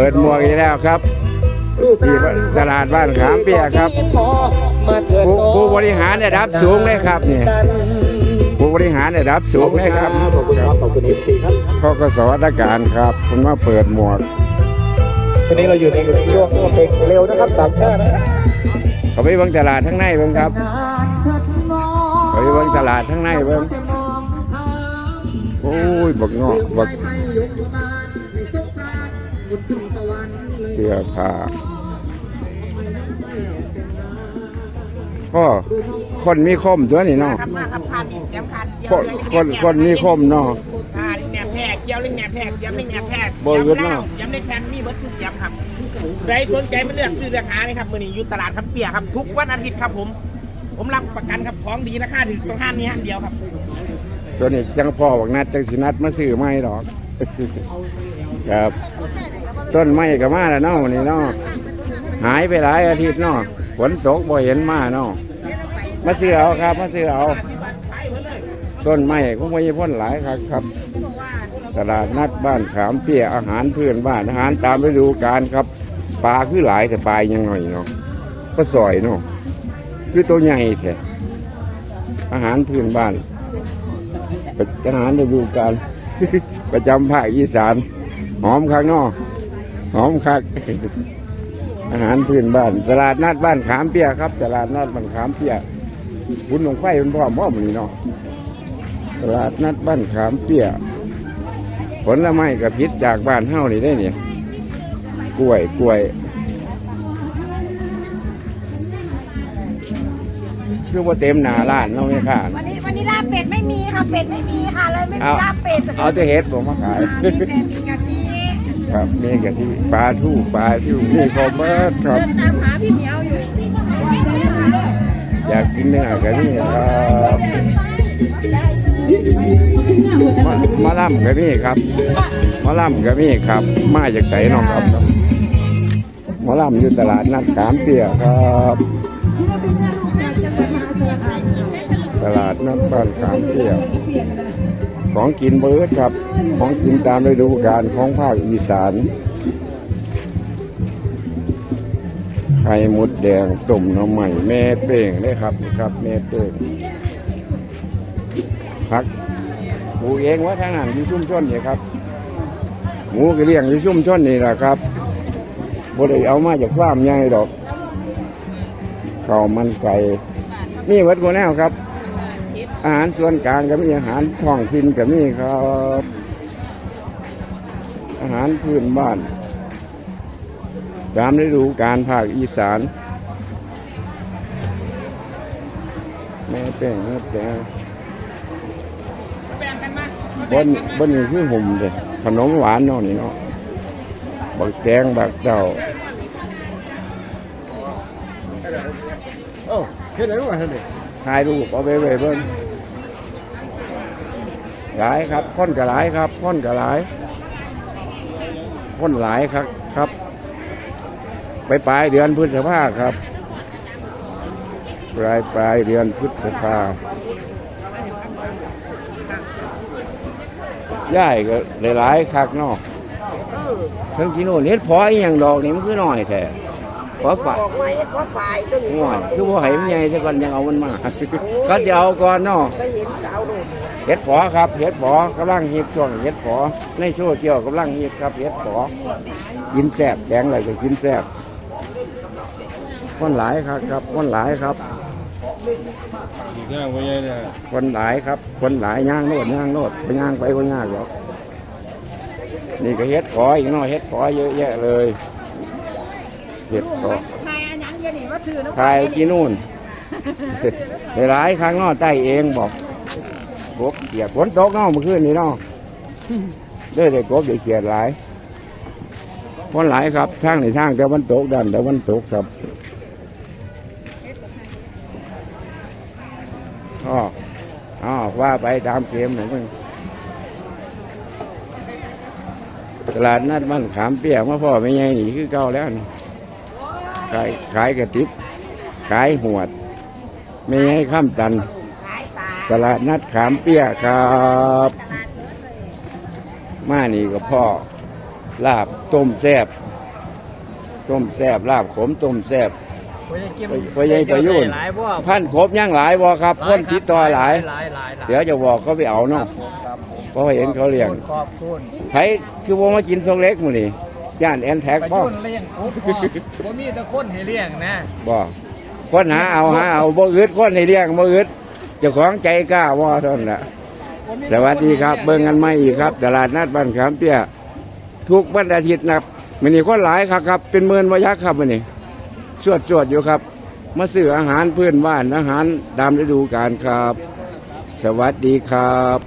เปิดหมวกอีกแล้วครับที่ตลาดบ้านขามเปียกครับผู้ผู้บริหารระดับสูงเลยครับนี่ผู้บริหารระดับสูงเลยครับขอบคุณครับขอบคุณเอฟซีครับทกสวัสดิการครับคุณมาเปิดหมวกทีนี้เราอยู่ในช่วงเพลงเร็วนะครับสามชาตินะเขาไปเบิ่งตลาดทั้งในเบิ่งครับเขาไปเบิ่งตลาดทั้งในเบิ่งโอ้ยบักเงาะบัก เสื้อผ้าก็คนมีคมตัวนี่เนาะครับมาครับผ่านอีกเสียมขาดเดียคนคนคนมีคมเนาะอ่าลิงแหนบแพกเกี่ยวลิงแหนบแพกเกี่ยวลิงแหนบแพกบ่หยุดเนาะเสียมในแผ่นมีเบิร์ดทุกเสียมครับใครสนใจมาเลือกซื้อเลือกหาเลยครับมือนี้อยู่ตลาดคำเปียครับ ทุกวันอาทิตย์ครับผม ผมรับประกันครับของดีราคาถึงต้องห้านนี้ห้านเดียวครับ ตัวนี้จังพ่อบอกนัดจังสินัดมาซื้อไม่หรอกครับ ต้นไม้ก็มาแล้วเนาะวันนี้เนาะหายไปหลายอาทิตย์เนาะฝนตกบ่เห็นมาเนาะมาซื้อเอาครับ มาซื้อเอา ต้นไม้ก็ไม่พ้นหลายครับครับ ตลาดนัดบ้านขามเปี้ยอาหารเพื่อนบ้านอาหารตามฤดูกาลครับปลาคือหลายแต่ปลายังหน่อยเนาะก็สอยเนาะคือตัวใหญ่แท้อาหารพื้นบ้านอาหารฤดูกาลประจำภาคอีสานหอมคักเนาะ หอมคักอาหารพื้นบ้าน ตลาดนัดบ้านขามเปียครับ ตลาดนัดบ้านขามเปียบุญหลวงไฟเป็นพ่อมอมันนี่เนาะตลาดนัดบ้านขามเปียผลไม้กับพิษจากบ้านเฮ้านี่ได้เนี่ยกล้วยกล้วยคือว่าเต็มหนาร้านเนาะไม่ค่ะวันนี้วันนี้ลาบเป็ดไม่มีค่ะเป็ดไม่มีค่ะเลยไม่มีเอาลาบเป็ดเอาแต่เห็ดผมมาขายมีแต่มีกะทิ ครับมีกะทิปลาทูปลาทิวมีคอมเมอร์ครับเดินตามหาพี่เหมียวอยู่อยากกินเนื้อกะทิครับมามาล่ำกะนี่ครับมาล่ำกะนี่ครับ มาจากไหนเนาะครับมาล่ำอยู่ตลาดนัดขามเปียครับตลาดนัดบ้านขามเปีย ของกินเบิร์ดครับ ของกินตามฤดูกาลของภาคอีสานไข่มดแดงต้มน้ำใหม่แม่เป้งได้ครับนี่ครับ แม่เป้งพักปลูกเองว่าทางนั้นอยู่ชุ่มชนเนี่ยครับ หมูก็เลี้ยงอยู่ชุ่มชนนี่แหละครับบ่ไดเอามาจากฟาร์มใหญ่ดอกข้าวมันไก่มีวัดกูแนวครับ อาหารส่วนกลางก็มีอาหารท้องถิ่นก็มีครับ อาหารพื้นบ้านตามฤดูการภาคอีสาน แม่แป้งแม่แป้งแบ่งกันมาบนบนนี่คือหุ่มเลยขนมหวานเนาะนี่เนาะบักแตงบักเจ้าโอ้เฮ็ดอะไรวะท่านนี่ถ่ายรูปเอาไปไว้เบิ่ง หลายครับค้นกระหลายครับค้นกระหลายค้นหลายครับครับ ไปปลายเดือนพฤษภาครับ ปลายปลายเดือนพฤษภาย่ายก็หลายๆคักเนาะทั้งกินโน่นเฮ็ดพออีหยังดอกนี่มันคือน้อยแท้ พอฝาออกมาเห็ดว่าฝ่ายตัวนี้ง่อยคือบ่ให้มันใหญ่ซะก่อนยังเอามันมาก็จะเอาก่อนเนาะไปเห็นเสาโดดเฮ็ดพอครับเฮ็ดพอกำลังฮิตช่วงเฮ็ดพอในโซเชียลกำลังฮิตครับเฮ็ดพอกินแซ่บแกงอะไรก็กินแซ่บคนหลายครับครับคนหลายครับอีกอย่างว่าไงเนี่ยคนหลายครับ คนหลายย่างโนดย่างโนดไปย่างไปบ่ยากหรอกนี่ก็เฮ็ดขออีกเนาะเฮ็ดขอเยอะแยะเลย เฮ็ดขอใครอันยังจะหนีว่าซื้อน้ำทายที่นู่นหลายครั้งเนาะใต้เองบอกกบเขียดฝนตกเนาะเมื่อคืนนี้เนาะเด้อได้กบได้เขียดหลายคนหลายครับทางในทางแต่วันตกดันแต่วันตกครับอ๋ออ๋อว่าไปตามเกมหน่อยมึงตลาดนัดมันขามเปียกมาพ่อไม่ไงนี่คือเก่าแล้วนี่ ขายขายกระติบ ขายหวด ไม่ให้ข้ามตันขายปลาตลาดนัดขามเปี้ยครับ มานี่ก็พ่อ ลาบต้มแซบต้มแซบลาบขมต้มแซบไปยังกินไปยังไปยุ่นหลายบ่พันครบยังหลายบ่ครับคนติดต่อหลายหลายหลายหลาย เดี๋ยวจะบอกเขาไปเอาเนาะครับผมเพราะว่าเห็นเขาเลี้ยงขอบคุณไผคือว่ามากินทรงเล็กมื้อนี่ ย่านแอนแท็กไปบ่ยุ่นเลี้ยงปุ๊บพ่อบ่มีแต่คนให้เลี้ยงนะบ่คนหาเอาหาเอาบ่อึดคนให้เลี้ยงบ่อึดเจ้าของใจกล้าบ่เท่านั้นล่ะสวัสดีครับ เบิ่งกันใหม่อีกครับ ตลาดนัดบ้านขามเปี้ยทุกวันอาทิตย์นะครับมันนี่คนหลายครับครับ เป็นหมื่นวายักษ์ครับมันนี่สวดสวดๆอยู่ครับ มาซื้ออาหารพื้นบ้านอาหารตามฤดูกาลครับ สวัสดีครับ